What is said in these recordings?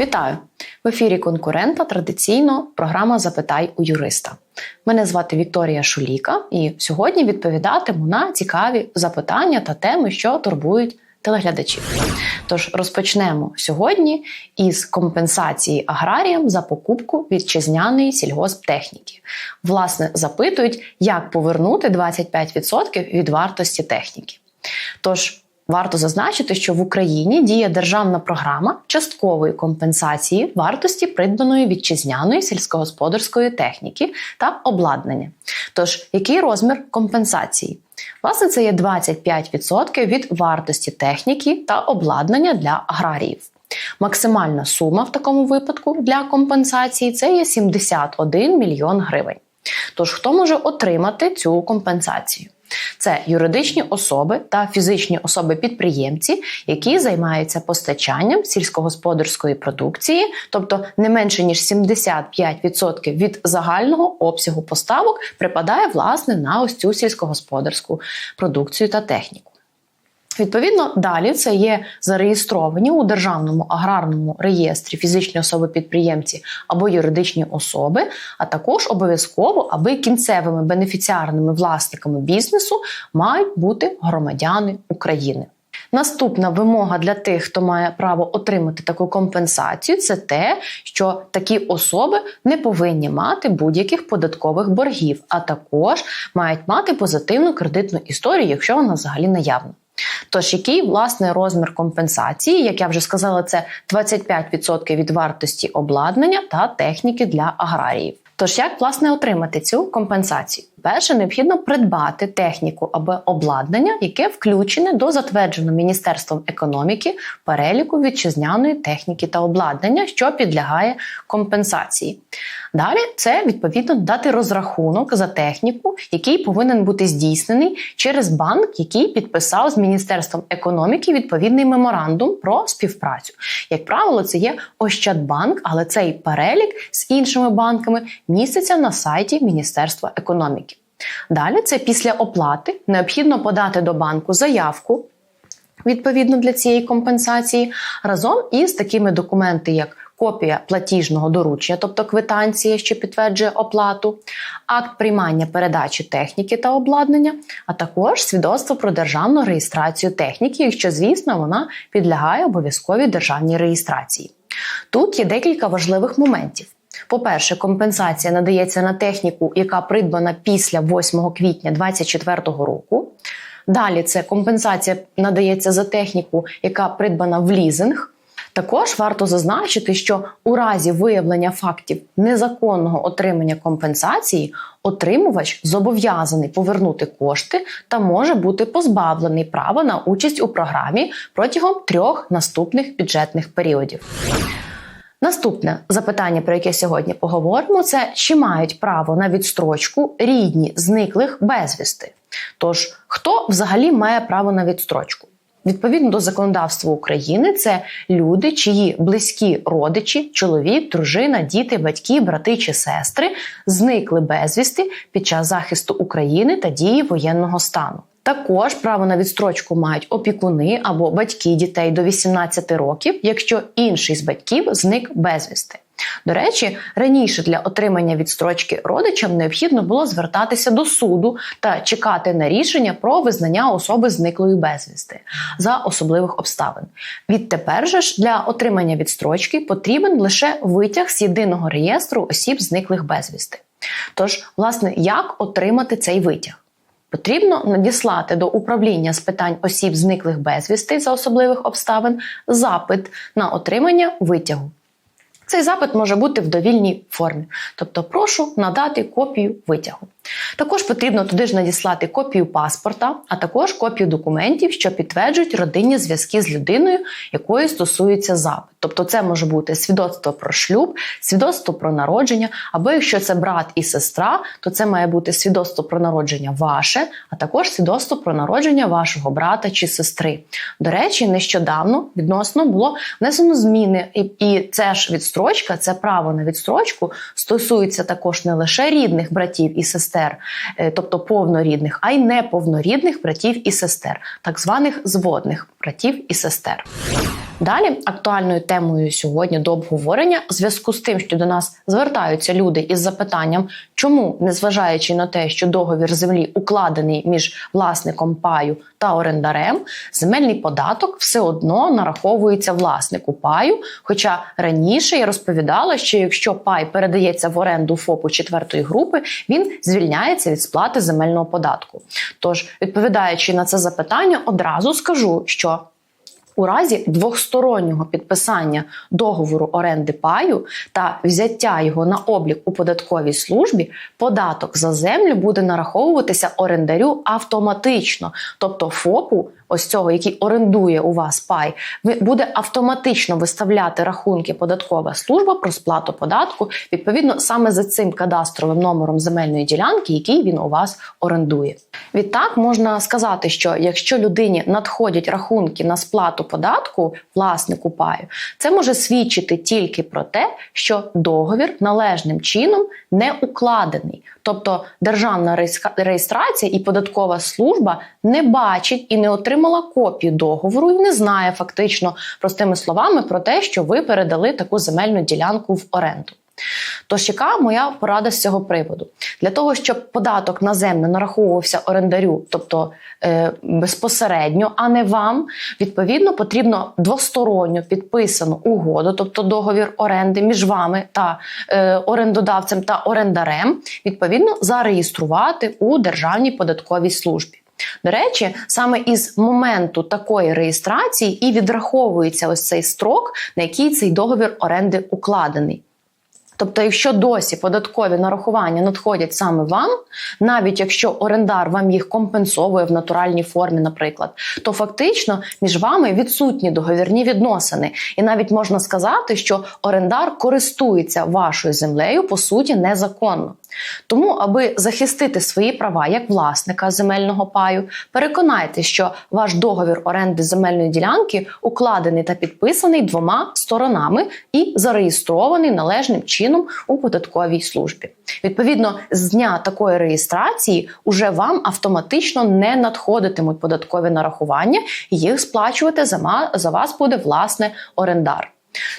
Вітаю! В ефірі конкурента традиційно програма Запитай у юриста. Мене звати Вікторія Шуліка, і сьогодні відповідатиму на цікаві запитання та теми, що турбують телеглядачів. Тож розпочнемо сьогодні із компенсації аграріям за покупку вітчизняної сільгосптехніки. Власне, запитують, як повернути 25% від вартості техніки. Тож Варто зазначити, що в Україні діє державна програма часткової компенсації вартості придбаної вітчизняної сільськогосподарської техніки та обладнання. Тож, який розмір компенсації? Власне, це є 25% від вартості техніки та обладнання для аграріїв. Максимальна сума в такому випадку для компенсації це є 71 мільйон гривень. Тож, хто може отримати цю компенсацію? Це юридичні особи та фізичні особи-підприємці, які займаються постачанням сільськогосподарської продукції, тобто не менше ніж 75% від загального обсягу поставок припадає власне на ось цю сільськогосподарську продукцію та техніку. Відповідно, далі це є зареєстровані у державному аграрному реєстрі фізичні особи-підприємці або юридичні особи, а також обов'язково, аби кінцевими бенефіціарними власниками бізнесу мають бути громадяни України. Наступна вимога для тих, хто має право отримати таку компенсацію, це те, що такі особи не повинні мати будь-яких податкових боргів, а також мають мати позитивну кредитну історію, якщо вона взагалі наявна. Тож, який власне розмір компенсації, як я вже сказала, це 25% від вартості обладнання та техніки для аграріїв. Тож, як власне отримати цю компенсацію? Перше, необхідно придбати техніку або обладнання, яке включене до затвердженого Міністерством економіки переліку вітчизняної техніки та обладнання, що підлягає компенсації. Далі це відповідно дати розрахунок за техніку, який повинен бути здійснений через банк, який підписав з Міністерством економіки відповідний меморандум про співпрацю. Як правило, це є Ощадбанк, але цей перелік з іншими банками міститься на сайті Міністерства економіки. Далі це після оплати необхідно подати до банку заявку відповідно для цієї компенсації разом із такими документами, як Копія платіжного доручення, тобто квитанція, що підтверджує оплату, акт приймання передачі техніки та обладнання, а також свідоцтво про державну реєстрацію техніки, якщо, звісно, вона підлягає обов'язковій державній реєстрації. Тут є декілька важливих моментів. По-перше, компенсація надається на техніку, яка придбана після 8 квітня 2024 року. Далі це компенсація надається за техніку, яка придбана в лізинг. Також варто зазначити, що у разі виявлення фактів незаконного отримання компенсації отримувач зобов'язаний повернути кошти та може бути позбавлений права на участь у програмі протягом трьох наступних бюджетних періодів. Наступне запитання, про яке сьогодні поговоримо, це чи мають право на відстрочку рідні зниклих безвісти. Тож, хто взагалі має право на відстрочку? Відповідно до законодавства України, це люди, чиї близькі родичі, чоловік, дружина, діти, батьки, брати чи сестри зникли безвісти під час захисту України та дії воєнного стану. Також право на відстрочку мають опікуни або батьки дітей до 18 років, якщо інший з батьків зник безвісти. До речі, раніше для отримання відстрочки родичам необхідно було звертатися до суду та чекати на рішення про визнання особи зниклої безвісти за особливих обставин. Відтепер же ж для отримання відстрочки потрібен лише витяг з єдиного реєстру осіб зниклих безвісти. Тож, власне, як отримати цей витяг? Потрібно надіслати до управління з питань осіб зниклих безвісти за особливих обставин запит на отримання витягу. Цей запит може бути в довільній формі, тобто прошу надати копію витягу. Також потрібно туди ж надіслати копію паспорта, а також копію документів, що підтверджують родинні зв'язки з людиною, якої стосується запит. Тобто, це може бути свідоцтво про шлюб, свідоцтво про народження, або якщо це брат і сестра, то це має бути свідоцтво про народження ваше, а також свідоцтво про народження вашого брата чи сестри. До речі, нещодавно відносно було внесено зміни, і, це ж відстрочка, це право на відстрочку стосується також не лише рідних братів і сестер е, тобто повнорідних, а й неповнорідних братів і сестер, так званих зводних братів і сестер. Далі актуальною темою сьогодні до обговорення в зв'язку з тим, що до нас звертаються люди із запитанням, чому, незважаючи на те, що договір землі укладений між власником паю та орендарем, земельний податок все одно нараховується власнику паю. Хоча раніше я розповідала, що якщо пай передається в оренду ФОПу четвертої групи, він звільняється від сплати земельного податку. Тож, відповідаючи на це запитання, одразу скажу, що у разі двохстороннього підписання договору оренди паю та взяття його на облік у податковій службі, податок за землю буде нараховуватися орендарю автоматично, тобто ФОПу. Ось цього, який орендує у вас пай, буде автоматично виставляти рахунки податкова служба про сплату податку відповідно саме за цим кадастровим номером земельної ділянки, який він у вас орендує. Відтак можна сказати, що якщо людині надходять рахунки на сплату податку власнику паю, це може свідчити тільки про те, що договір належним чином не укладений. Тобто державна реєстрація і податкова служба не бачить і не отримала копію договору і не знає фактично простими словами про те, що ви передали таку земельну ділянку в оренду. Тож яка моя порада з цього приводу? Для того, щоб податок на землю нараховувався орендарю, тобто е, безпосередньо, а не вам, відповідно потрібно двосторонньо підписану угоду, тобто договір оренди між вами та е, орендодавцем та орендарем, відповідно зареєструвати у Державній податковій службі. До речі, саме із моменту такої реєстрації і відраховується ось цей строк, на який цей договір оренди укладений. Тобто, якщо досі податкові нарахування надходять саме вам, навіть якщо орендар вам їх компенсовує в натуральній формі, наприклад, то фактично між вами відсутні договірні відносини, і навіть можна сказати, що орендар користується вашою землею по суті незаконно. Тому, аби захистити свої права як власника земельного паю, переконайте, що ваш договір оренди земельної ділянки укладений та підписаний двома сторонами і зареєстрований належним чином у податковій службі. Відповідно, з дня такої реєстрації уже вам автоматично не надходитимуть податкові нарахування, їх сплачувати за вас буде власне орендар.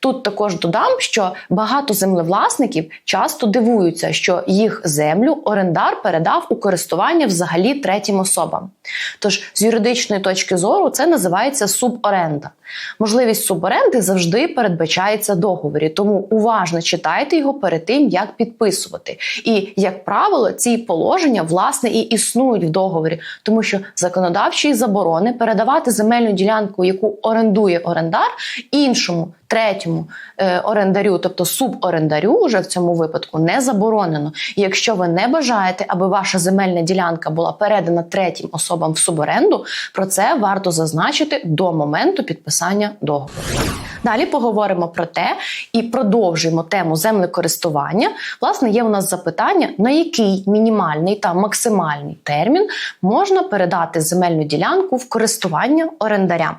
Тут також додам, що багато землевласників часто дивуються, що їх землю орендар передав у користування взагалі третім особам. Тож з юридичної точки зору це називається суборенда. Можливість суборенди завжди передбачається договорі, тому уважно читайте його перед тим, як підписувати. І, як правило, ці положення власне і існують в договорі, тому що законодавчі заборони передавати земельну ділянку, яку орендує орендар, іншому третьому е, орендарю, тобто суборендарю, уже в цьому випадку не заборонено. Якщо ви не бажаєте, аби ваша земельна ділянка була передана третім особам в суборенду, про це варто зазначити до моменту підписання договору. Далі поговоримо про те і продовжуємо тему землекористування. Власне, є у нас запитання, на який мінімальний та максимальний термін можна передати земельну ділянку в користування орендарям.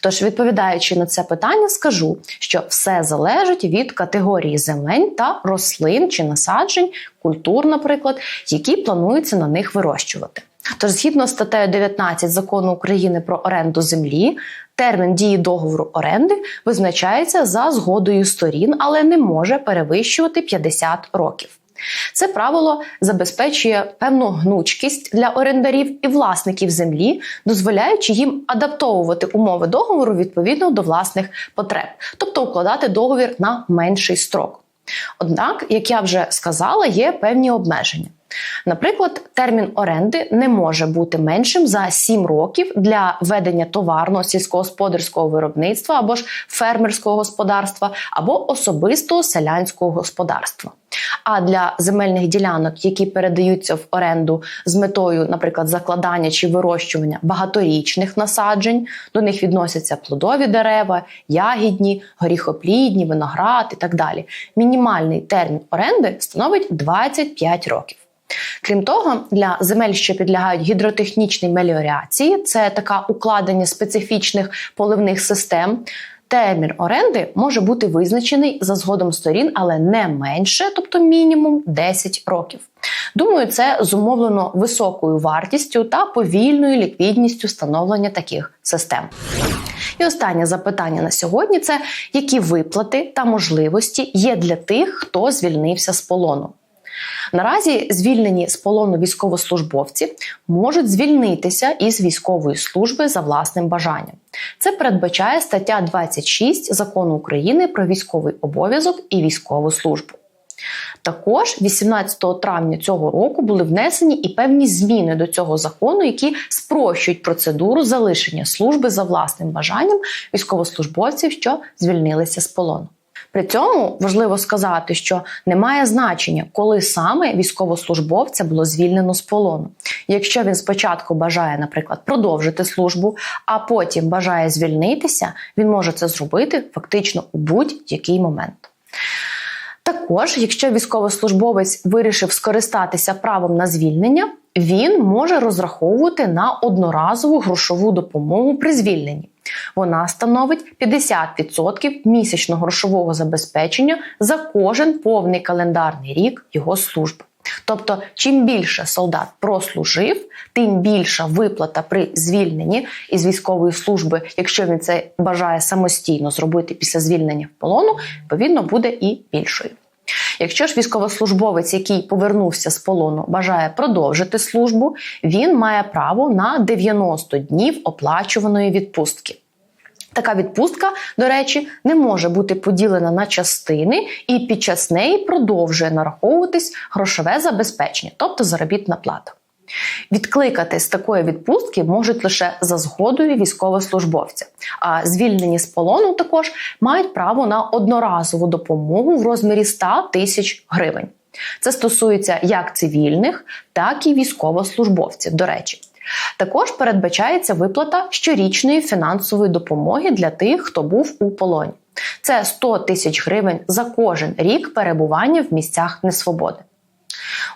Тож, відповідаючи на це питання, скажу, що все залежить від категорії земель та рослин чи насаджень, культур, наприклад, які планується на них вирощувати. Тож, згідно з статтею 19 закону України про оренду землі, термін дії договору оренди визначається за згодою сторін, але не може перевищувати 50 років. Це правило забезпечує певну гнучкість для орендарів і власників землі, дозволяючи їм адаптовувати умови договору відповідно до власних потреб, тобто укладати договір на менший строк. Однак, як я вже сказала, є певні обмеження. Наприклад, термін оренди не може бути меншим за 7 років для ведення товарного сільськогосподарського виробництва або ж фермерського господарства, або особистого селянського господарства. А для земельних ділянок, які передаються в оренду з метою, наприклад, закладання чи вирощування багаторічних насаджень, до них відносяться плодові дерева, ягідні, горіхоплідні, виноград і так далі. Мінімальний термін оренди становить 25 років. Крім того, для земель, що підлягають гідротехнічній меліоріації, це така укладення специфічних поливних систем. Термін оренди може бути визначений за згодом сторін, але не менше, тобто мінімум 10 років. Думаю, це зумовлено високою вартістю та повільною ліквідністю встановлення таких систем. І останнє запитання на сьогодні це які виплати та можливості є для тих, хто звільнився з полону. Наразі звільнені з полону військовослужбовці можуть звільнитися із військової служби за власним бажанням. Це передбачає стаття 26 закону України про військовий обов'язок і військову службу. Також 18 травня цього року були внесені і певні зміни до цього закону, які спрощують процедуру залишення служби за власним бажанням військовослужбовців, що звільнилися з полону. При цьому важливо сказати, що немає значення, коли саме військовослужбовця було звільнено з полону. Якщо він спочатку бажає, наприклад, продовжити службу, а потім бажає звільнитися, він може це зробити фактично у будь-який момент. Також, якщо військовослужбовець вирішив скористатися правом на звільнення, він може розраховувати на одноразову грошову допомогу при звільненні. Вона становить 50% місячного грошового забезпечення за кожен повний календарний рік його служби. Тобто, чим більше солдат прослужив, тим більша виплата при звільненні із військової служби, якщо він це бажає самостійно зробити після звільнення в полону, відповідно буде і більшою. Якщо ж військовослужбовець, який повернувся з полону, бажає продовжити службу, він має право на 90 днів оплачуваної відпустки. Така відпустка, до речі, не може бути поділена на частини, і під час неї продовжує нараховуватись грошове забезпечення, тобто заробітна плата. Відкликати з такої відпустки можуть лише за згодою військовослужбовця. А звільнені з полону також мають право на одноразову допомогу в розмірі 100 тисяч гривень. Це стосується як цивільних, так і військовослужбовців. До речі. Також передбачається виплата щорічної фінансової допомоги для тих, хто був у полоні. Це 100 тисяч гривень за кожен рік перебування в місцях несвободи.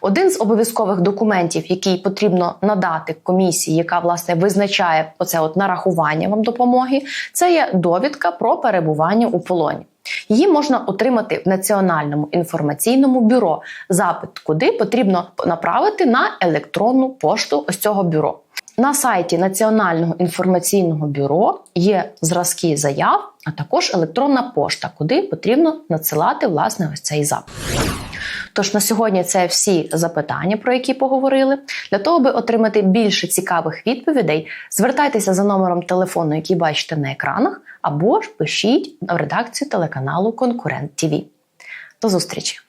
Один з обов'язкових документів, який потрібно надати комісії, яка власне визначає оце от нарахування вам допомоги, це є довідка про перебування у полоні. Її можна отримати в Національному інформаційному бюро. Запит, куди потрібно направити на електронну пошту ось цього бюро. На сайті Національного інформаційного бюро є зразки заяв, а також електронна пошта, куди потрібно надсилати власне ось цей запит. Тож на сьогодні це всі запитання, про які поговорили. Для того, аби отримати більше цікавих відповідей, звертайтеся за номером телефону, який бачите на екранах, або ж пишіть в редакцію телеканалу Конкурент ТІВІ. До зустрічі!